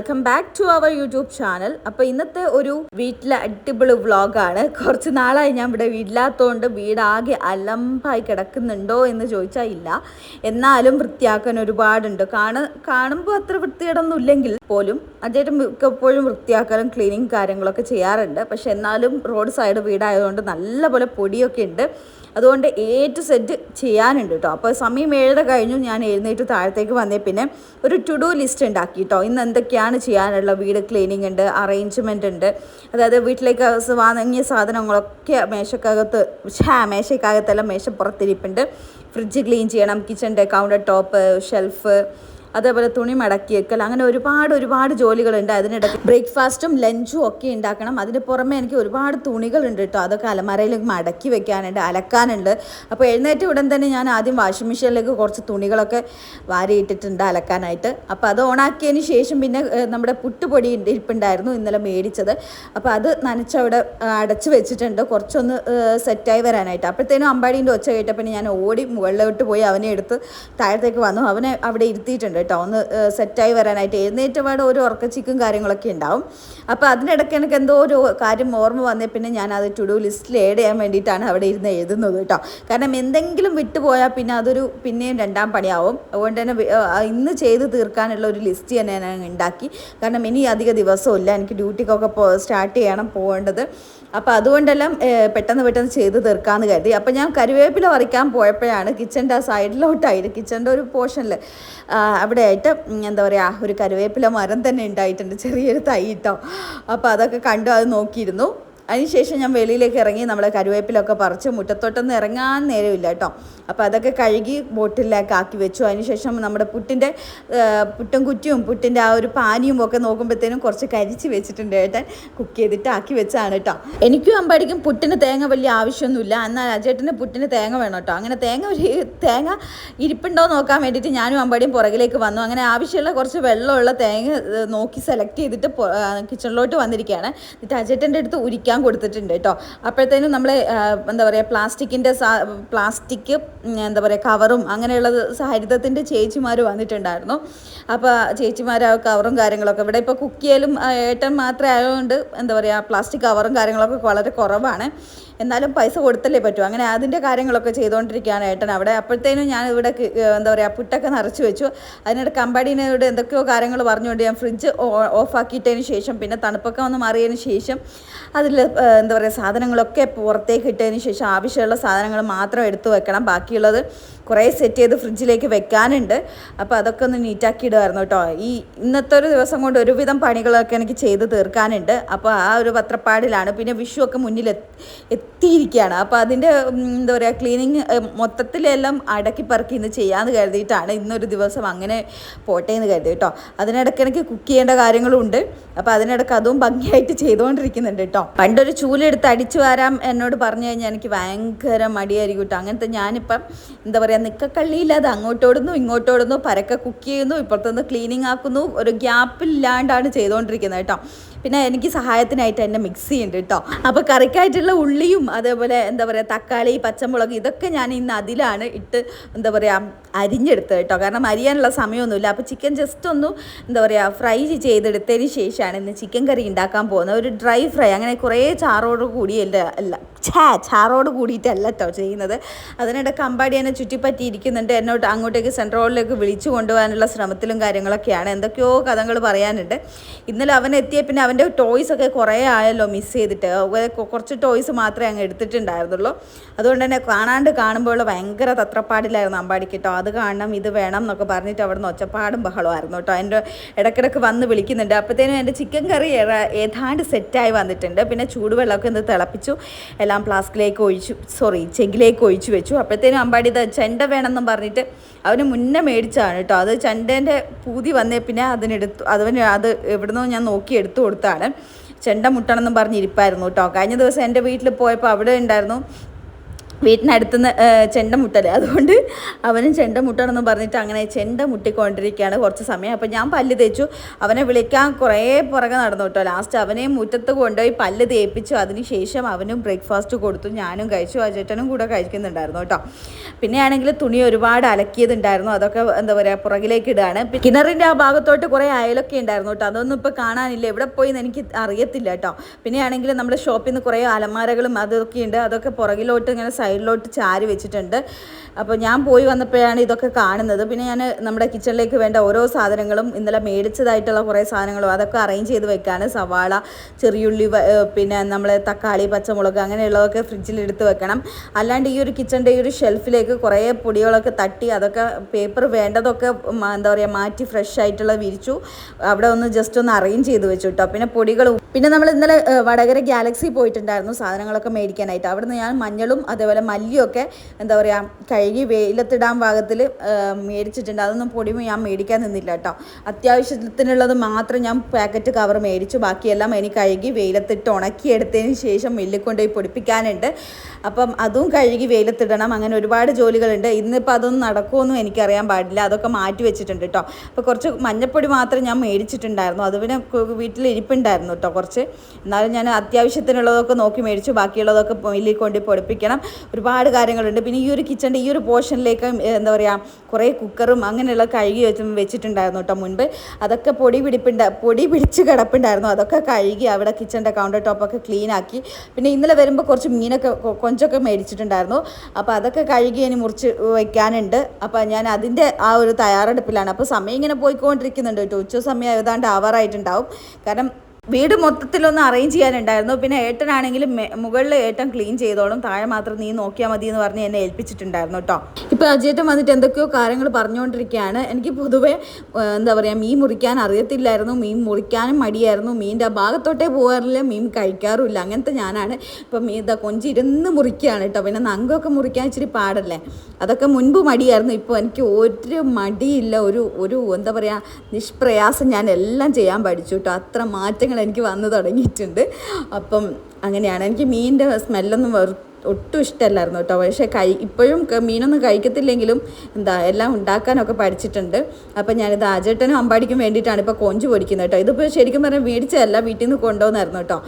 Welcome back to our YouTube channel അപ്പോൾ ഇന്നത്തെ ഒരു വീട്ടിലെ അടിപൊളി വ്ളോഗാണ് കുറച്ച് നാളായി ഞാൻ ഇവിടെ വീടില്ലാത്തതുകൊണ്ട് വീടാകെ അലമ്പായി കിടക്കുന്നുണ്ടോ എന്ന് ചോദിച്ചാൽ ഇല്ല. എന്നാലും വൃത്തിയാക്കാൻ ഒരുപാടുണ്ട്. കാണ കാണുമ്പോൾ അത്ര വൃത്തികേടൊന്നും ഇല്ലെങ്കിൽ പോലും അദ്ദേഹം മിക്കപ്പോഴും വൃത്തിയാക്കലും ക്ലീനിങ് കാര്യങ്ങളൊക്കെ ചെയ്യാറുണ്ട്. പക്ഷെ എന്നാലും റോഡ് സൈഡ് വീടായതുകൊണ്ട് നല്ലപോലെ പൊടിയൊക്കെ ഉണ്ട്. അതുകൊണ്ട് എ ടു സെറ്റ് ചെയ്യാനുണ്ട് കേട്ടോ അപ്പോൾ സമയം ഏഴര കഴിഞ്ഞു ഞാൻ എഴുന്നേറ്റ് താഴത്തേക്ക് വന്നേ. പിന്നെ ഒരു ടു ഡു ലിസ്റ്റ് ഉണ്ടാക്കി കേട്ടോ ഇന്ന് എന്തൊക്കെയാണ് ചെയ്യാനുള്ള വീട് ക്ലീനിങ് ഉണ്ട് അറേഞ്ച്മെന്റ് ഉണ്ട്. അതായത് വീട്ടിലേക്ക് വാങ്ങിയ സാധനങ്ങളൊക്കെ മേശക്കകത്ത് ഷാ മേശക്കകത്തെല്ലാം മേശപ്പുറത്തിരിപ്പുണ്ട്. ഫ്രിഡ്ജ് ക്ലീൻ ചെയ്യണം കിച്ചന്റെ കൗണ്ടർ ടോപ്പ് ഷെൽഫ് അതേപോലെ തുണി മടക്കി വെക്കൽ അങ്ങനെ ഒരുപാട് ഒരുപാട് ജോലികളുണ്ട് അതിനിടയ്ക്ക്. ബ്രേക്ക്ഫാസ്റ്റും ലഞ്ചും ഒക്കെ ഉണ്ടാക്കണം. അതിന് പുറമെ എനിക്ക് ഒരുപാട് തുണികളുണ്ട് കേട്ടോ അതൊക്കെ അലമാരയിൽ മടക്കി വെക്കാനുണ്ട് അലക്കാനുണ്ട്. അപ്പോൾ എഴുന്നേറ്റ് ഉടൻ തന്നെ ഞാൻ ആദ്യം വാഷിംഗ് മെഷീനിലേക്ക് കുറച്ച് തുണികളൊക്കെ വാരിയിട്ടിട്ടുണ്ട് അലക്കാനായിട്ട്. അപ്പോൾ അത് ഓണാക്കിയതിന് ശേഷം പിന്നെ നമ്മുടെ പുട്ടുപൊടി ഇരിപ്പുണ്ടായിരുന്നു ഇന്നലെ മേടിച്ചത്. അപ്പോൾ അത് നനച്ചവിടെ അടച്ചു വെച്ചിട്ടുണ്ട്. കുറച്ചൊന്ന് സെറ്റായി വരാനായിട്ട്. അപ്പോഴത്തേനും അമ്പാടീന്റെ ഒച്ച കേട്ടപ്പോൾ ഞാൻ ഓടി മുകളിലോട്ട് പോയി അവനെ എടുത്ത് താഴത്തേക്ക് വന്നു. അവനെ അവിടെ ഇരുത്തിയിട്ടുണ്ട് കേട്ടോ. ഒന്ന് സെറ്റായി വരാനായിട്ട് എഴുന്നേറ്റ് പാടെ ഒരു ഉറക്കച്ചിക്കും കാര്യങ്ങളൊക്കെ ഉണ്ടാവും. അപ്പോൾ അതിനിടയ്ക്ക് എനിക്ക് എന്തോ ഒരു കാര്യം ഓർമ്മ വന്നേ പിന്നെ ഞാൻ അത് ടു ഡു ലിസ്റ്റിൽ ഏഡ് ചെയ്യാൻ വേണ്ടിയിട്ടാണ് അവിടെ ഇരുന്ന് എഴുതുന്നത് കേട്ടോ. കാരണം എന്തെങ്കിലും വിട്ടുപോയാൽ പിന്നെ അതൊരു പിന്നെയും രണ്ടാം പണിയാവും. അതുകൊണ്ട് തന്നെ ഇന്ന് ചെയ്ത് തീർക്കാനുള്ള ഒരു ലിസ്റ്റ് തന്നെ ഞാൻ ഉണ്ടാക്കി. കാരണം ഇനി അധിക ദിവസമില്ല എനിക്ക് ഡ്യൂട്ടിക്കൊക്കെ പോ സ്റ്റാർട്ട് ചെയ്യണം പോകേണ്ടത്. അപ്പോൾ അതുകൊണ്ടെല്ലാം പെട്ടെന്ന് പെട്ടെന്ന് ചെയ്ത് തീർക്കാമെന്ന് കരുതി. അപ്പോൾ ഞാൻ കരുവേപ്പില വറിക്കാൻ പോയപ്പോഴാണ് കിച്ചന്റെ ആ സൈഡിലോട്ടായിട്ട് കിച്ചന്റെ ഒരു പോർഷനിൽ അവിടെ ആയിട്ട് ഉം, എന്താ പറയുക ഒരു കരുവേപ്പില മരം തന്നെ ഉണ്ടായിട്ടുണ്ട് ചെറിയൊരു തൈ കേട്ടോ അപ്പോൾ അതൊക്കെ കണ്ടു അത് നോക്കിയിരുന്നു. അതിനുശേഷം ഞാൻ വെളിയിലേക്ക് ഇറങ്ങി നമ്മൾ കരുവേപ്പിലൊക്കെ പറിച്ച് മുറ്റത്തോട്ടൊന്നും ഇറങ്ങാൻ നേരമില്ല കേട്ടോ. അപ്പോൾ അതൊക്കെ കഴുകി ബോട്ടിലേക്ക് ആക്കി വെച്ചു. അതിനുശേഷം നമ്മുടെ പുട്ടിന്റെ പുട്ടും കുറ്റിയും പുട്ടിന്റെ ആ ഒരു പാനിയും ഒക്കെ നോക്കുമ്പോഴത്തേനും കുറച്ച് കരിച്ച് വെച്ചിട്ടുണ്ട് ഏട്ടൻ. കുക്ക് ചെയ്തിട്ട് ആക്കി വെച്ചാണ് കേട്ടോ. എനിക്കും അമ്പാടിക്കും പുട്ടിന് തേങ്ങ വലിയ ആവശ്യമൊന്നുമില്ല. എന്നാൽ അജേട്ടന് പുട്ടിന് തേങ്ങ വേണം കേട്ടോ. അങ്ങനെ തേങ്ങ തേങ്ങ ഇരിപ്പുണ്ടോ നോക്കാൻ വേണ്ടിയിട്ട് ഞാനും അമ്പാടിയും പുറകിലേക്ക് വന്നു. അങ്ങനെ ആവശ്യമുള്ള കുറച്ച് വെള്ളമുള്ള തേങ്ങ നോക്കി സെലക്ട് ചെയ്തിട്ട് കിച്ചണിലോട്ട് വന്നിരിക്കുകയാണ്. എന്നിട്ട് അജേട്ടന്റെ അടുത്ത് ഉരിക്കാൻ കൊടുത്തിട്ടുണ്ട് കേട്ടോ. അപ്പോഴത്തേനും നമ്മൾ എന്താ പറയുക പ്ലാസ്റ്റിക്കിന്റെ പ്ലാസ്റ്റിക് എന്താ പറയുക കവറും അങ്ങനെയുള്ളത് ഹരിതത്തിന്റെ ചേച്ചിമാർ വന്നിട്ടുണ്ടായിരുന്നു. അപ്പോൾ ചേച്ചിമാർ ആ കവറും കാര്യങ്ങളൊക്കെ ഇവിടെ ഇപ്പോൾ കുക്ക് ചെയ്യലും ഏട്ടൻ മാത്രമേ ആയതുകൊണ്ട് എന്താ പറയുക പ്ലാസ്റ്റിക് കവറും കാര്യങ്ങളൊക്കെ വളരെ കുറവാണ്. എന്നാലും പൈസ കൊടുത്തല്ലേ പറ്റൂ. അങ്ങനെ അതിന്റെ കാര്യങ്ങളൊക്കെ ചെയ്തുകൊണ്ടിരിക്കുകയാണ് ഏട്ടൻ അവിടെ. അപ്പോഴത്തേനും ഞാൻ ഇവിടെ എന്താ പറയുക പുട്ടൊക്കെ നിറച്ച് വെച്ചു. അതിനിടെ കമ്പാടീനോട് എന്തൊക്കെയോ കാര്യങ്ങൾ പറഞ്ഞുകൊണ്ട് ഞാൻ ഫ്രിഡ്ജ് ഓഫാക്കിയിട്ടതിന് ശേഷം പിന്നെ തണുപ്പൊക്കെ ഒന്ന് മാറിയതിന് ശേഷം അതിൽ എന്താ പറയുക സാധനങ്ങളൊക്കെ പുറത്തേക്ക് ഇട്ടതിന് ശേഷം ആവശ്യമുള്ള സാധനങ്ങൾ മാത്രം എടുത്തു വെക്കണം. ബാക്കിയുള്ളത് കുറേ സെറ്റ് ചെയ്ത് ഫ്രിഡ്ജിലേക്ക് വെക്കാനുണ്ട്. അപ്പോൾ അതൊക്കെ ഒന്ന് നീറ്റാക്കി ഇടുമായിരുന്നു കേട്ടോ. ഈ ഇന്നത്തെ ഒരു ദിവസം കൊണ്ട് ഒരുവിധം പണികളൊക്കെ എനിക്ക് ചെയ്ത് തീർക്കാനുണ്ട്. അപ്പോൾ ആ ഒരു പത്രപ്പാടിലാണ്. പിന്നെ വിഷു ഒക്കെ മുന്നിൽ എത്തിയിരിക്കുകയാണ്. അപ്പോൾ അതിന്റെ എന്താ പറയുക ക്ലീനിങ് മൊത്തത്തിലെല്ലാം അടക്കി പറക്കി ഇന്ന് ചെയ്യാമെന്ന് കരുതിയിട്ടാണ് ഇന്നൊരു ദിവസം അങ്ങനെ പോട്ടെ എന്ന് കരുതി കേട്ടോ. അതിനിടയ്ക്ക് എനിക്ക് കുക്ക് ചെയ്യേണ്ട കാര്യങ്ങളും ഉണ്ട് അപ്പോൾ അതിനിടയ്ക്ക് അതും ഭംഗിയായിട്ട് ചെയ്തുകൊണ്ടിരിക്കുന്നുണ്ട് കേട്ടോ. പണ്ടൊരു ചൂലെടുത്ത് അടിച്ചു വരാം എന്നോട് പറഞ്ഞു കഴിഞ്ഞാൽ എനിക്ക് ഭയങ്കര മടിയായിരിക്കും കേട്ടോ. അങ്ങനത്തെ ഞാനിപ്പം എന്താ പറയുക നിക്കക്കള്ളിയില്ലാതെ അങ്ങോട്ടോടുന്നു ഇങ്ങോട്ടോടുന്നു പരക്കെ കുക്ക് ചെയ്യുന്നു ഇപ്പുറത്തുനിന്ന് ക്ലീനിങ് ആക്കുന്നു ഒരു ഗ്യാപ്പില്ലാണ്ടാണ് ചെയ്തുകൊണ്ടിരിക്കുന്നത് കേട്ടോ. പിന്നെ എനിക്ക് സഹായത്തിനായിട്ട് എന്റെ മിക്സി ഉണ്ട് കേട്ടോ. അപ്പോൾ കറിക്കായിട്ടുള്ള ഉള്ളിയും അതേപോലെ എന്താ പറയുക തക്കാളി പച്ചമുളക് ഇതൊക്കെ ഞാൻ ഇന്ന് അതിലാണ് ഇട്ട് എന്താ പറയുക അരിഞ്ഞെടുത്തത് കേട്ടോ. കാരണം അരിയാനുള്ള സമയമൊന്നുമില്ല. അപ്പോൾ ചിക്കൻ ജസ്റ്റ് ഒന്ന് എന്താ പറയുക ഫ്രൈ ചെയ്തെടുത്തതിന് ശേഷമാണ് ഇന്ന് ചിക്കൻ കറി ഉണ്ടാക്കാൻ പോകുന്നത്. ഒരു ഡ്രൈ ഫ്രൈ അങ്ങനെ കുറേ ചാറോട് കൂടി അല്ല അല്ല ഛാ ചാറോട് കൂടിയിട്ടല്ല കേട്ടോ ചെയ്യുന്നത്. അതിനിടെ കമ്പാടി എന്നെ ചുറ്റിപ്പറ്റി ഇരിക്കുന്നുണ്ട് എന്നോട്ട് അങ്ങോട്ടേക്ക് സെൻട്രൽ റോഡിലേക്ക് വിളിച്ചു കൊണ്ടുപോകാനുള്ള ശ്രമത്തിലും കാര്യങ്ങളൊക്കെയാണ്. എന്തൊക്കെയോ കഥകൾ പറയാനുണ്ട്. ഇന്നലെ അവൻ എത്തിയ പിന്നെ അവന്റെ ടോയ്സ് ഒക്കെ കുറേ ആയല്ലോ മിസ് ചെയ്തിട്ട്. കുറച്ച് ടോയ്സ് മാത്രമേ അങ്ങ് എടുത്തിട്ടുണ്ടായിരുന്നുള്ളൂ. അതുകൊണ്ട് തന്നെ കാണാണ്ട് കാണുമ്പോൾ ഭയങ്കര തത്രപ്പാടിലായിരുന്നു അമ്പാടിക്ക് കേട്ടോ. അത് കാണണം ഇത് വേണം എന്നൊക്കെ പറഞ്ഞിട്ട് അവിടെ നിന്ന് ഒച്ചപ്പാടും ബഹളമായിരുന്നു കേട്ടോ. എന്റെ ഇടയ്ക്കിടയ്ക്ക് വന്ന് വിളിക്കുന്നുണ്ട്. അപ്പോഴത്തേനും എന്റെ ചിക്കൻ കറി ഏതാണ്ട് സെറ്റായി വന്നിട്ടുണ്ട്. പിന്നെ ചൂടുവെള്ളമൊക്കെ ഒന്ന് തിളപ്പിച്ചു എല്ലാം ഫ്ലാസ്കിലേക്ക് ഒഴിച്ചു സോറി ചെങ്കിലേക്ക് ഒഴിച്ചു വെച്ചു. അപ്പോഴത്തേനും അമ്പാടി ഇത് ചെണ്ട വേണമെന്നും പറഞ്ഞിട്ട് അവന് മുന്നേ മേടിച്ചാണ് കേട്ടോ. അത് ചെണ്ടേന്റെ പൂതി വന്നേ പിന്നെ അതിനെടുത്തു അതിന് അത് എവിടുന്നോ ഞാൻ നോക്കി എടുത്തു കൊടുത്താണ് ചെണ്ട മുട്ടണമെന്നും പറഞ്ഞിരിപ്പായിരുന്നു കേട്ടോ. കഴിഞ്ഞ ദിവസം എന്റെ വീട്ടിൽ പോയപ്പോൾ അവിടെ ഉണ്ടായിരുന്നു വീട്ടിനടുത്തുനിന്ന് ചെണ്ട മുട്ടൽ. അതുകൊണ്ട് അവനും ചെണ്ട മുട്ടണമെന്ന് പറഞ്ഞിട്ട് അങ്ങനെ ചെണ്ട മുട്ടിക്കൊണ്ടിരിക്കുകയാണ് കുറച്ച് സമയം. അപ്പോൾ ഞാൻ പല്ല് തേച്ചു. അവനെ വിളിക്കാൻ കുറേ പുറകെ നടന്നു കേട്ടോ. ലാസ്റ്റ് അവനെ മുറ്റത്ത് കൊണ്ടുപോയി പല്ല് തേപ്പിച്ചു. അതിന് ശേഷം അവനും ബ്രേക്ക്ഫാസ്റ്റ് കൊടുത്തു. ഞാനും കഴിച്ചു. അജേട്ടനും കൂടെ കഴിക്കുന്നുണ്ടായിരുന്നു കേട്ടോ. പിന്നെയാണെങ്കിൽ തുണി ഒരുപാട് അലക്കിയതുണ്ടായിരുന്നു. അതൊക്കെ എന്താ പറയുക പുറകിലേക്ക് ഇടുകയാണ്. കിണറിന്റെ ആ ഭാഗത്തോട്ട് കുറേ അയലൊക്കെ ഉണ്ടായിരുന്നു കേട്ടോ. അതൊന്നും ഇപ്പോൾ കാണാനില്ല. എവിടെ പോയി എന്ന് എനിക്ക് അറിയത്തില്ല കേട്ടോ. പിന്നെയാണെങ്കിൽ നമ്മുടെ ഷോപ്പിൽ നിന്ന് കുറേ അലമാരകളും അതൊക്കെ ഉണ്ട്. അതൊക്കെ പുറകിലോട്ട് ഇങ്ങനെ സൈഡിലോട്ട് ചാരി വെച്ചിട്ടുണ്ട്. അപ്പോൾ ഞാൻ പോയി വന്നപ്പോഴാണ് ഇതൊക്കെ കാണുന്നത്. പിന്നെ ഞാൻ നമ്മുടെ കിച്ചണിലേക്ക് വേണ്ട ഓരോ സാധനങ്ങളും ഇന്നലെ മേടിച്ചതായിട്ടുള്ള കുറേ സാധനങ്ങളും അതൊക്കെ അറേഞ്ച് ചെയ്ത് വെക്കാണ്. സവാള ചെറിയുള്ളി പിന്നെ നമ്മൾ തക്കാളി പച്ചമുളക് അങ്ങനെയുള്ളതൊക്കെ ഫ്രിഡ്ജിൽ എടുത്ത് വെക്കണം. അല്ലാണ്ട് ഈ ഒരു കിച്ചണിന്റെ ഈ ഒരു ഷെൽഫിലേക്ക് കുറേ പൊടികളൊക്കെ തട്ടി അതൊക്കെ പേപ്പർ വേണ്ടതൊക്കെ എന്താ പറയുക മാറ്റി ഫ്രഷ് ആയിട്ടുള്ള വിരിച്ചു. അവിടെ ഒന്ന് ജസ്റ്റ് ഒന്ന് അറേഞ്ച് ചെയ്ത് വെച്ചു കേട്ടോ പിന്നെ പൊടികളും പിന്നെ നമ്മൾ ഇന്നലെ വടകര ഗാലക്സി പോയിട്ടുണ്ടായിരുന്നു സാധനങ്ങളൊക്കെ മേടിക്കാനായിട്ട്. അവിടുന്ന് ഞാൻ മഞ്ഞളും അതേപോലെ മല്ലിയൊക്കെ എന്താ പറയുക കഴുകി വെയിലത്തിടാൻ പാകത്തിൽ മേടിച്ചിട്ടുണ്ട്. അതൊന്നും പൊടി ഞാൻ മേടിക്കാൻ നിന്നില്ല കേട്ടോ. അത്യാവശ്യത്തിനുള്ളത് മാത്രം ഞാൻ പാക്കറ്റ് കവർ മേടിച്ചു. ബാക്കിയെല്ലാം എനിക്ക് കഴുകി വെയിലത്തിട്ട് ഉണക്കിയെടുത്തതിന് ശേഷം മില്ലിൽ കൊണ്ടുപോയി പൊടിപ്പിക്കാനുണ്ട്. അപ്പം അതും കഴുകി വെയിലത്തിടണം. അങ്ങനെ ഒരുപാട് ജോലികളുണ്ട്. ഇന്നിപ്പോൾ അതൊന്നും നടക്കുമെന്നും എനിക്കറിയാൻ പാടില്ല. അതൊക്കെ മാറ്റി വെച്ചിട്ടുണ്ട് കേട്ടോ. അപ്പോൾ കുറച്ച് മഞ്ഞപ്പൊടി മാത്രം ഞാൻ മേടിച്ചിട്ടുണ്ടായിരുന്നു. അത് പിന്നെ വീട്ടിൽ ഇരിപ്പുണ്ടായിരുന്നു കേട്ടോ കുറച്ച്. എന്നാലും ഞാൻ അത്യാവശ്യത്തിനുള്ളതൊക്കെ നോക്കി മേടിച്ചു. ബാക്കിയുള്ളതൊക്കെ മില്ലിൽ കൊണ്ട് പൊടിപ്പിക്കണം. ഒരുപാട് കാര്യങ്ങളുണ്ട്. പിന്നെ ഈ ഒരു കിച്ചണിന്റെ ഈ ഒരു പോർഷനിലേക്ക് എന്താ പറയുക കുറേ കുക്കറും അങ്ങനെയുള്ള കഴുകി വെച്ച് വെച്ചിട്ടുണ്ടായിരുന്നു കേട്ടോ മുൻപ്. അതൊക്കെ പൊടി പിടിപ്പുണ്ട പൊടി പിടിച്ച് കിടപ്പുണ്ടായിരുന്നു. അതൊക്കെ കഴുകി അവിടെ കിച്ചണിന്റെ കൗണ്ടർ ടോപ്പൊക്കെ ക്ലീൻ ആക്കി. പിന്നെ ഇന്നലെ വരുമ്പോൾ കുറച്ച് മീനൊക്കെ കൊഞ്ചൊക്കെ മേടിച്ചിട്ടുണ്ടായിരുന്നു. അപ്പോൾ അതൊക്കെ കഴുകി ഇനി മുറിച്ച് വയ്ക്കാനുണ്ട് അപ്പോൾ ഞാൻ അതിന്റെ ആ ഒരു തയ്യാറെടുപ്പിലാണ്. അപ്പോൾ സമയം ഇങ്ങനെ പോയിക്കൊണ്ടിരിക്കുന്നുണ്ട് കേട്ടോ ഉച്ച സമയം ഏതാണ്ട് ആവാറായിട്ടുണ്ടാവും കാരണം വീട് മൊത്തത്തിലൊന്ന് അറേഞ്ച് ചെയ്യാനുണ്ടായിരുന്നു. പിന്നെ ഏട്ടനാണെങ്കിലും മെ- മുകളിൽ ഏട്ടൻ ക്ലീൻ ചെയ്തോളും. താഴെ മാത്രം നീ നോക്കിയാൽ മതി എന്ന് പറഞ്ഞ് എന്നെ ഏൽപ്പിച്ചിട്ടുണ്ടായിരുന്നു കേട്ടോ. ഇപ്പോൾ അജേട്ടൻ വന്നിട്ട് എന്തൊക്കെയോ കാര്യങ്ങൾ പറഞ്ഞുകൊണ്ടിരിക്കുകയാണ് എനിക്ക് പൊതുവേ എന്താ പറയുക മീൻ മുറിക്കാൻ അറിയത്തില്ലായിരുന്നു. മീൻ മുറിക്കാനും മടിയായിരുന്നു. മീന്റെ ആ ഭാഗത്തോട്ടേ പോകാറില്ല. മീൻ കഴിക്കാറുമില്ല. അങ്ങനത്തെ ഞാനാണ്. ഇപ്പം ഇതാ കൊഞ്ചിരുന്ന് മുറിക്കുകയാണ് കേട്ടോ. പിന്നെ നങ്കൊക്കെ മുറിക്കാൻ ഇച്ചിരി പാടല്ലേ? അതൊക്കെ മുൻപ് മടിയായിരുന്നു. ഇപ്പോൾ എനിക്ക് ഒരു മടിയില്ല. ഒരു ഒരു എന്താ പറയുക നിഷ്പ്രയാസം ഞാൻ എല്ലാം ചെയ്യാൻ പഠിച്ചു കേട്ടോ. അത്ര മാറ്റങ്ങൾ എനിക്ക് വന്നു തുടങ്ങിയിട്ടുണ്ട്. അപ്പം അങ്ങനെയാണ്. എനിക്ക് മീനിന്റെ സ്മെല്ലൊന്നും വെറു ഒട്ടും ഇഷ്ടമല്ലായിരുന്നു കേട്ടോ. പക്ഷേ കഴി ഇപ്പോഴും മീനൊന്നും കഴിക്കത്തില്ലെങ്കിലും എന്താ എല്ലാം ഉണ്ടാക്കാനൊക്കെ പഠിച്ചിട്ടുണ്ട്. അപ്പം ഞാനിത് ആചേട്ടനും അമ്പാടിക്കും വേണ്ടിയിട്ടാണ് ഇപ്പോൾ കൊഞ്ച് പൊടിക്കുന്നത് കേട്ടോ. ഇതിപ്പോൾ ശരിക്കും പറഞ്ഞാൽ മേടിച്ചതല്ല വീട്ടിൽ നിന്ന് കൊണ്ടുവന്നായിരുന്നു കേട്ടോ.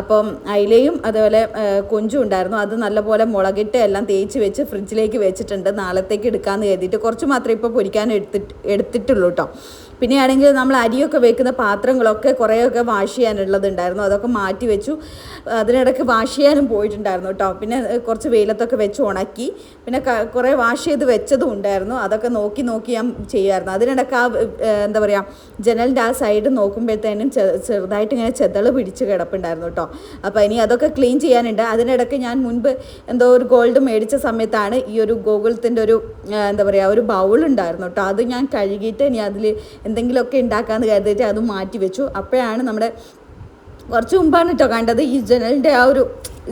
അപ്പം അയിലയും അതുപോലെ കൊഞ്ചും ഉണ്ടായിരുന്നു. അത് നല്ലപോലെ മുളകിട്ട് എല്ലാം തേച്ച് വെച്ച് ഫ്രിഡ്ജിലേക്ക് വെച്ചിട്ടുണ്ട്. നാളത്തേക്ക് എടുക്കാമെന്ന് കരുതിയിട്ട് കുറച്ച് മാത്രമേ ഇപ്പോൾ പൊരിക്കാൻ എടുത്തിട്ട് എടുത്തിട്ടുള്ളൂ കേട്ടോ. പിന്നെയാണെങ്കിൽ നമ്മൾ അരിയൊക്കെ വെക്കുന്ന പാത്രങ്ങളൊക്കെ കുറേയൊക്കെ വാഷ് ചെയ്യാനുള്ളതുണ്ടായിരുന്നു. അതൊക്കെ മാറ്റി വെച്ചു. അതിനിടയ്ക്ക് വാഷ് ചെയ്യാനും പോയിട്ടുണ്ടായിരുന്നു കേട്ടോ. പിന്നെ കുറച്ച് വെയിലത്തൊക്കെ വെച്ച് ഉണക്കി. പിന്നെ കുറേ വാഷ് ചെയ്ത് വെച്ചതും ഉണ്ടായിരുന്നു. അതൊക്കെ നോക്കി നോക്കി ഞാൻ ചെയ്യുമായിരുന്നു അതിനിടയ്ക്ക് ആ എന്താ പറയുക ജനലിന്റെ ആ സൈഡ് നോക്കുമ്പോഴത്തേനും ചെറുതായിട്ട് ഇങ്ങനെ ചെതൾ പിടിച്ച് കിടപ്പുണ്ടായിരുന്നു കേട്ടോ. അപ്പോൾ ഇനി അതൊക്കെ ക്ലീൻ ചെയ്യാനുണ്ട്. അതിനിടയ്ക്ക് ഞാൻ മുൻപ് എന്തോ ഒരു ഗോൾഡ് മേടിച്ച സമയത്താണ് ഈ ഒരു ഗോകുലത്തിന്റെ ഒരു എന്താ പറയുക ഒരു ബൗൾ ഉണ്ടായിരുന്നു കേട്ടോ. അത് ഞാൻ കഴുകിയിട്ട് ഇനി അതിൽ എന്തെങ്കിലുമൊക്കെ ഉണ്ടാക്കാമെന്ന് കരുതിയിട്ട് അത് മാറ്റി വെച്ചു അപ്പോഴാണ് നമ്മുടെ കുറച്ച് മുമ്പാണ് കേട്ടോ കണ്ടത് ഈ ജനലിന്റെ ആ ഒരു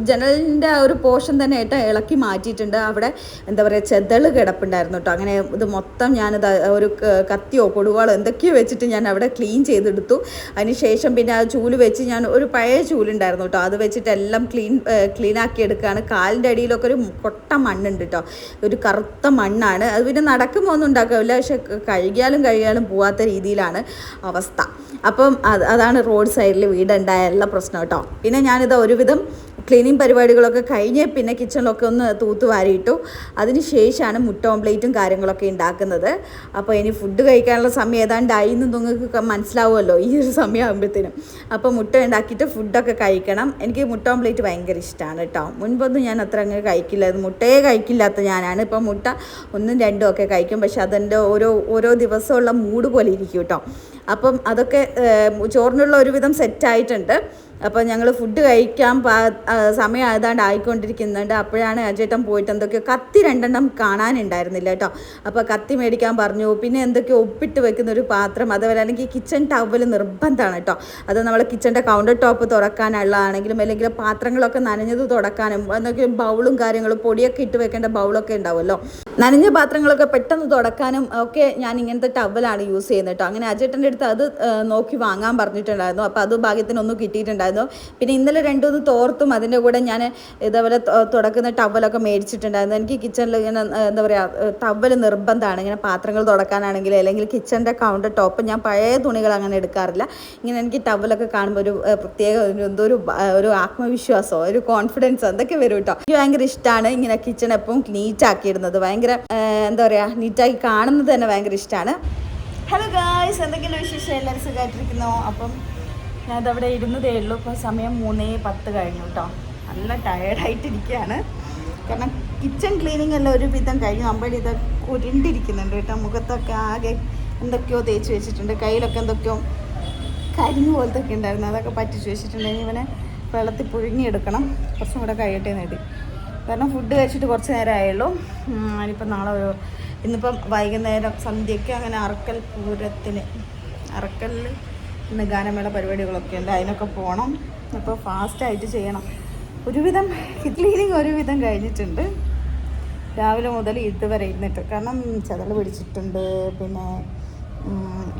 ജനലിന്റെ ആ ഒരു പോർഷൻ തന്നെ ആയിട്ട് ഇളക്കി മാറ്റിയിട്ടുണ്ട്. അവിടെ എന്താ പറയുക ചെതൾ കിടപ്പുണ്ടായിരുന്നു കേട്ടോ അങ്ങനെ ഇത് മൊത്തം ഞാനിത് ഒരു കത്തിയോ കൊടുവാളോ എന്തൊക്കെയോ വെച്ചിട്ട് ഞാൻ അവിടെ ക്ലീൻ ചെയ്തെടുത്തു. അതിനുശേഷം പിന്നെ ആ ചൂൽ വെച്ച് ഞാൻ ഒരു പഴയ ചൂലുണ്ടായിരുന്നു കേട്ടോ അത് വെച്ചിട്ട് എല്ലാം ക്ലീൻ ക്ലീൻ ആക്കി എടുക്കുകയാണ് കാലിന്റെ അടിയിലൊക്കെ ഒരു കൊട്ട മണ്ണുണ്ട് കേട്ടോ ഒരു കറുത്ത മണ്ണാണ്. അത് പിന്നെ നടക്കുമ്പോൾ ഒന്നും ഉണ്ടാക്കില്ല പക്ഷെ കഴുകിയാലും കഴുകിയാലും പോവാത്ത രീതിയിലാണ് അവസ്ഥ. അപ്പം അത് അതാണ് റോഡ് സൈഡിൽ വീടുണ്ടായുള്ള പ്രശ്നം കേട്ടോ പിന്നെ ഞാനിത് ഒരുവിധം ക്ലീനിങ് പരിപാടികളൊക്കെ കഴിഞ്ഞ് പിന്നെ കിച്ചണിലൊക്കെ ഒന്ന് തൂത്ത് വാരിയിട്ടു. അതിന് ശേഷമാണ് മുട്ട ഓംപ്ലേറ്റും കാര്യങ്ങളൊക്കെ ഉണ്ടാക്കുന്നത്. അപ്പോൾ ഇനി ഫുഡ് കഴിക്കാനുള്ള സമയം ഏതാണ്ടായി എന്ന് നിങ്ങൾക്ക് മനസ്സിലാവുമല്ലോ ഈ ഒരു സമയമാകുമ്പോഴത്തേനും. അപ്പോൾ മുട്ട ഉണ്ടാക്കിയിട്ട് ഫുഡൊക്കെ കഴിക്കണം. എനിക്ക് മുട്ട ഓംപ്ലേറ്റ് ഭയങ്കര ഇഷ്ടമാണ് കേട്ടോ. മുൻപൊന്നും ഞാൻ അത്ര അങ്ങ് കഴിക്കില്ലായിരുന്നു മുട്ടയെ കഴിക്കില്ലാത്ത ഞാനാണ്. ഇപ്പോൾ മുട്ട ഒന്നും രണ്ടും ഒക്കെ കഴിക്കും. പക്ഷെ അതെന്റെ ഓരോ ഓരോ ദിവസമുള്ള മൂഡ് പോലെ ഇരിക്കും കേട്ടോ. അപ്പം അതൊക്കെ ചോറിനുള്ള ഒരുവിധം സെറ്റായിട്ടുണ്ട്. അപ്പോൾ ഞങ്ങൾ ഫുഡ് കഴിക്കാൻ പാ സമയം ഏതാണ്ട് ആയിക്കൊണ്ടിരിക്കുന്നുണ്ട്. അപ്പോഴാണ് അജേട്ടൻ പോയിട്ട് എന്തൊക്കെയോ കത്തി രണ്ടെണ്ണം കാണാനുണ്ടായിരുന്നില്ല കേട്ടോ. അപ്പോൾ കത്തി മേടിക്കാൻ പറഞ്ഞു. പിന്നെ എന്തൊക്കെയോ ഒപ്പിട്ട് വെക്കുന്ന ഒരു പാത്രം അതുപോലെ അല്ലെങ്കിൽ കിച്ചൺ ടവൽ നിർബന്ധമാണ് കേട്ടോ. അത് നമ്മൾ കിച്ചന്റെ കൗണ്ടർ ടോപ്പ് തുറക്കാനുള്ളതാണെങ്കിലും അല്ലെങ്കിൽ പാത്രങ്ങളൊക്കെ നനഞ്ഞത് തുടക്കാനും എന്തൊക്കെ ബൗളും കാര്യങ്ങളും പൊടിയൊക്കെ ഇട്ട് വെക്കേണ്ട ബൗളൊക്കെ ഉണ്ടാവുമല്ലോ. നനഞ്ഞ പാത്രങ്ങളൊക്കെ പെട്ടെന്ന് തുടക്കാനും ഒക്കെ ഞാൻ ഇങ്ങനത്തെ ടവലാണ് യൂസ് ചെയ്യുന്നത് കേട്ടോ അങ്ങനെ അജേട്ടന്റെ അടുത്ത് അത് നോക്കി വാങ്ങാൻ പറഞ്ഞിട്ടുണ്ടായിരുന്നു. അപ്പോൾ അത് ഭാഗ്യത്തിനൊന്നും കിട്ടിയിട്ടുണ്ടായിരുന്നു. പിന്നെ ഇന്നലെ രണ്ടുമൂന്ന് തോർത്തും അതിന്റെ കൂടെ ഞാൻ ഇതേപോലെ തുടക്കുന്ന ടവലൊക്കെ മേടിച്ചിട്ടുണ്ടായിരുന്നു. എനിക്ക് കിച്ചണിൽ ഇങ്ങനെ എന്താ പറയുക ടവൽ നിർബന്ധമാണ്. ഇങ്ങനെ പാത്രങ്ങൾ തുടക്കാനാണെങ്കിൽ അല്ലെങ്കിൽ കിച്ചണിന്റെ കൗണ്ടർ ടോപ്പ് ഞാൻ പഴയ തുണികൾ അങ്ങനെ എടുക്കാറില്ല. ഇങ്ങനെ എനിക്ക് ടവലൊക്കെ കാണുമ്പോൾ ഒരു പ്രത്യേക ഒരു എന്തോ ഒരു ഒരു ആത്മവിശ്വാസമോ ഒരു കോൺഫിഡൻസോ എന്തൊക്കെ വരും കേട്ടോ എനിക്ക് ഭയങ്കര ഇഷ്ടമാണ് ഇങ്ങനെ കിച്ചൺ എപ്പോഴും നീറ്റ് ആക്കിയിടുന്നത് ഭയങ്കര എന്താ പറയുക നീറ്റാക്കി കാണുന്നത് തന്നെ ഭയങ്കര ഇഷ്ടമാണ് ഹലോ ഗായ്സ് എന്തെങ്കിലും വിശേഷം? എല്ലാവരും സുഖമായിട്ടിരിക്കുന്നു? അപ്പം ഞാനതവിടെ ഇരുന്നതേ ഉള്ളൂ. ഇപ്പോൾ സമയം മൂന്നേ പത്ത് കഴിഞ്ഞു കേട്ടോ നല്ല ടയേർഡായിട്ടിരിക്കുകയാണ് കാരണം കിച്ചൺ ക്ലീനിങ് എല്ലാം ഒരുവിധം കഴിഞ്ഞു. അമ്പടി ഇത് ഉരുണ്ടിരിക്കുന്നുണ്ട് കേട്ടോ. മുഖത്തൊക്കെ ആകെ എന്തൊക്കെയോ തേച്ച് വെച്ചിട്ടുണ്ട്. കയ്യിലൊക്കെ എന്തൊക്കെയോ കരിഞ്ഞു പോലത്തെ ഒക്കെ ഉണ്ടായിരുന്നു. അതൊക്കെ പറ്റിച്ച് വെച്ചിട്ടുണ്ടെങ്കിൽ ഇവനെ വെള്ളത്തിൽ പുഴുങ്ങിയെടുക്കണം. കുറച്ചും കൂടെ കഴിയട്ടെ നേടി കാരണം ഫുഡ് കഴിച്ചിട്ട് കുറച്ച് നേരം ആയുള്ളൂ ഇനിയിപ്പം നാളെ ഒരു ഇന്നിപ്പം വൈകുന്നേരം സന്ധ്യയ്ക്ക് അങ്ങനെ അറക്കൽ പൂരത്തിന് അറക്കലിൽ ഇന്ന് ഗാനമേള പരിപാടികളൊക്കെ ഉണ്ട്. അതിനൊക്കെ പോകണം അപ്പോൾ ഫാസ്റ്റായിട്ട് ചെയ്യണം. ഒരുവിധം ക്ലീനിങ് ഒരുവിധം കഴിഞ്ഞിട്ടുണ്ട്. രാവിലെ മുതൽ ഇതുവരെ ഇരുന്നിട്ട് കാരണം ചതൽ പിടിച്ചിട്ടുണ്ട്. പിന്നെ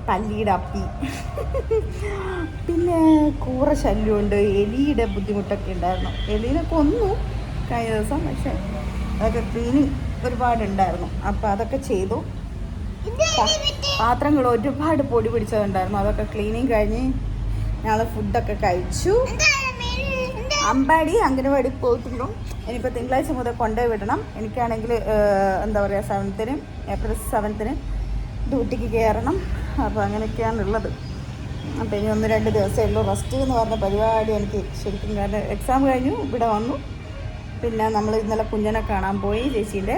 പല്ലിയുടെ അപ്പി. പിന്നെ കൂറ ശല്യമുണ്ട്. എലിയുടെ ബുദ്ധിമുട്ടൊക്കെ ഉണ്ടായിരുന്നു. എലീനെ കൊന്നു. കഴിഞ്ഞ ദിവസം പക്ഷേ അതൊക്കെ ക്ലീനിങ് ഒരുപാടുണ്ടായിരുന്നു. അപ്പോൾ അതൊക്കെ ചെയ്തു. പാത്രങ്ങൾ ഒരുപാട് പൊടി പിടിച്ചതുണ്ടായിരുന്നു. അതൊക്കെ ക്ലീനിങ് കഴിഞ്ഞ് ഞങ്ങൾ ഫുഡൊക്കെ കഴിച്ചു. അമ്പാടി അംഗനവാടി പോയിട്ടുള്ളൂ ഇനിയിപ്പോൾ തിങ്കളാഴ്ച മുതൽ കൊണ്ടുപോയി വിടണം. എനിക്കാണെങ്കിൽ എന്താ പറയുക സെവൻത്തിന് ഏപ്രിൽ സെവൻത്തിന് ഡ്യൂട്ടിക്ക് കയറണം. അപ്പോൾ അങ്ങനെയൊക്കെയാണുള്ളത്. അപ്പോൾ ഇനി ഒന്ന് രണ്ട് ദിവസമേ ഉള്ളൂ. റെസ്റ്റ് എന്ന് പറഞ്ഞ പരിപാടി എനിക്ക് ശരിക്കും കാരണം എക്സാം കഴിഞ്ഞു. ഇവിടെ വന്നു. പിന്നെ നമ്മൾ ഇന്നലെ കുഞ്ഞനെ കാണാൻ പോയി ചേച്ചീന്റെ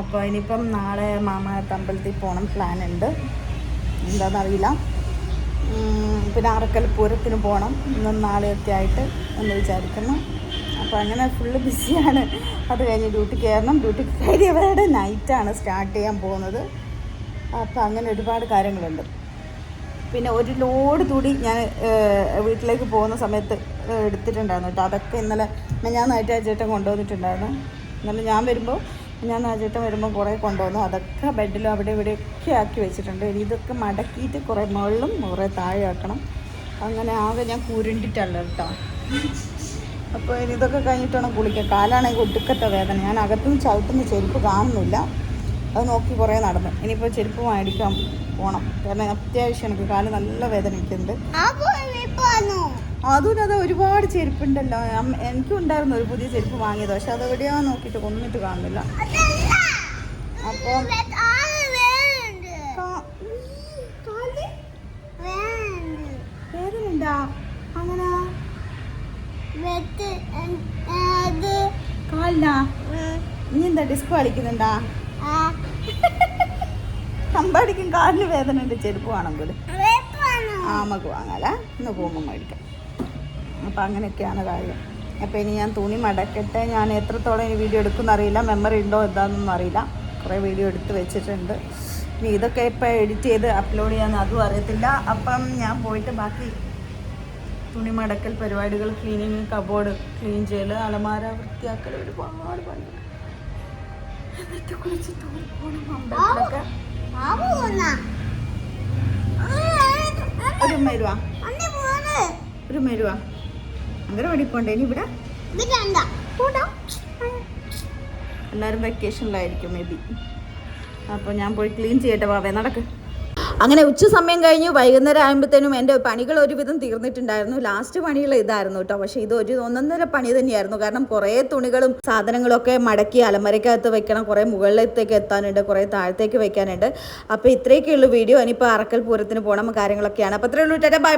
അപ്പോൾ ഇനിയിപ്പം നാളെ മാമായത്ത് അമ്പലത്തിൽ പോകണം പ്ലാൻ ഉണ്ട്. എന്താണെന്നറിയില്ല പിന്നെ അറക്കൽ പൂരത്തിന് പോകണം. ഇന്നും നാളെയൊക്കെ ആയിട്ട് എന്ന് വിചാരിക്കുന്നു. അപ്പോൾ അങ്ങനെ ഫുള്ള് ബിസിയാണ് അത് കഴിഞ്ഞ് ഡ്യൂട്ടി കയറണം. ഡ്യൂട്ടി കയറിയവരുടെ നൈറ്റാണ് സ്റ്റാർട്ട് ചെയ്യാൻ പോകുന്നത്. അപ്പോൾ അങ്ങനെ ഒരുപാട് കാര്യങ്ങളുണ്ട്. പിന്നെ ഒരു ലോഡ് തുണി ഞാൻ വീട്ടിലേക്ക് പോകുന്ന സമയത്ത് എടുത്തിട്ടുണ്ടായിരുന്നു കേട്ടോ. അതൊക്കെ ഇന്നലെ ഞാൻ ആ ചേട്ടൻ കൊണ്ടുവന്നിട്ടുണ്ടായിരുന്നു. എന്നാലും ഞാൻ വരുമ്പോൾ ഞാൻ ആ ചേട്ടൻ വരുമ്പോൾ കുറേ കൊണ്ടുവന്നു. അതൊക്കെ ബെഡിലും അവിടെ ഇവിടെയൊക്കെ ആക്കി വെച്ചിട്ടുണ്ട്. ഇനി ഇതൊക്കെ മടക്കിയിട്ട് കുറേ മുകളിലും കുറേ താഴെ ആക്കണം. അങ്ങനെ ആകെ ഞാൻ കുരുണ്ടിട്ടല്ലോ കേട്ടോ. അപ്പോൾ ഇനി ഇതൊക്കെ കഴിഞ്ഞിട്ടാണ് കുളിക്കുക. കാലാണെങ്കിൽ ഒടുക്കത്തെ വേദന. ഞാൻ അകത്തുനിന്ന് ചവിട്ടുന്ന ചെരുപ്പ് കാണുന്നില്ല. അത് നോക്കി കുറേ നടന്നു. ഇനിയിപ്പോൾ ചെരുപ്പ് മേടിക്കാൻ പോകണം കാരണം അത്യാവശ്യം എനിക്ക് കാൽ നല്ല വേദന എനിക്കുണ്ട്. അതും അത് ഒരുപാട് ചെരുപ്പുണ്ടല്ലോ. എനിക്കും ഉണ്ടായിരുന്നു ഒരു പുതിയ ചെരുപ്പ് വാങ്ങിയത്. പക്ഷെ അത് എവിടെയാ നോക്കിയിട്ട് കൊന്നിട്ട് കാണുന്നില്ല. അപ്പൊ വേദനയുണ്ടാ. അങ്ങനെ? കാലിനാ? നീ എന്താ ഡിസ്കോ കളിക്കുന്നുണ്ടാ കാലിന് വേദന ഉണ്ട് ചെരുപ്പ് വേണമെങ്കിൽ ആ നമുക്ക് വാങ്ങാലേ. ഇന്ന് പോകുമ്പോൾ മേടിക്കാം. അപ്പം അങ്ങനെയൊക്കെയാണ് കാര്യം. അപ്പോൾ ഇനി ഞാൻ തുണി മടക്കട്ടെ. ഞാൻ എത്രത്തോളം ഈ വീഡിയോ എടുക്കുന്ന അറിയില്ല. മെമ്മറി ഉണ്ടോ എന്താണെന്നൊന്നും അറിയില്ല. കുറേ വീഡിയോ എടുത്ത് വെച്ചിട്ടുണ്ട്. ഇനി ഇതൊക്കെ ഇപ്പോൾ എഡിറ്റ് ചെയ്ത് അപ്ലോഡ് ചെയ്യാൻ അതും അറിയത്തില്ല. അപ്പം ഞാൻ പോയിട്ട് ബാക്കി തുണി മടക്കൽ പരിപാടികൾ ക്ലീനിങ് കബോർഡ് ക്ലീൻ ചെയ്യൽ അലമാര വൃത്തിയാക്കൽ ഒരുപാട് പണി എന്നിട്ട് കുളിച്ചിട്ട് പോകണം അമ്പലത്തിലൊക്കെ. ഒരു മരുവാ ഒരു ഇനി ഇവിടെ? എല്ലാരും എല്ലാവരും വെക്കേഷനിലായിരിക്കും മേ ബി അപ്പോൾ ഞാൻ പോയി ക്ലീൻ ചെയ്യട്ടെ വാവേ. നടക്ക്. അങ്ങനെ ഉച്ച സമയം കഴിഞ്ഞ് വൈകുന്നേരം ആകുമ്പോഴത്തേനും എന്റെ പണികൾ ഒരുവിധം തീർന്നിട്ടുണ്ടായിരുന്നു. ലാസ്റ്റ് പണികൾ ഇതായിരുന്നു കേട്ടോ പക്ഷേ ഇത് ഒരു ഒന്നൊന്നര പണി തന്നെയായിരുന്നു. കാരണം കുറേ തുണികളും സാധനങ്ങളൊക്കെ മടക്കി അലമരക്കകത്ത് വെക്കണം കുറേ മുകളിലത്തേക്ക് എത്താനുണ്ട് കുറേ താഴത്തേക്ക് വെക്കാനുണ്ട്. അപ്പോൾ ഇത്രയൊക്കെയുള്ളൂ വീഡിയോ. ഇനിയിപ്പോൾ അറക്കൽ പൂരത്തിന് പോകണം കാര്യങ്ങളൊക്കെയാണ്. അപ്പോൾ ഇത്രയുള്ളൂ ഉള്ളൂ ബൈ ബൈ.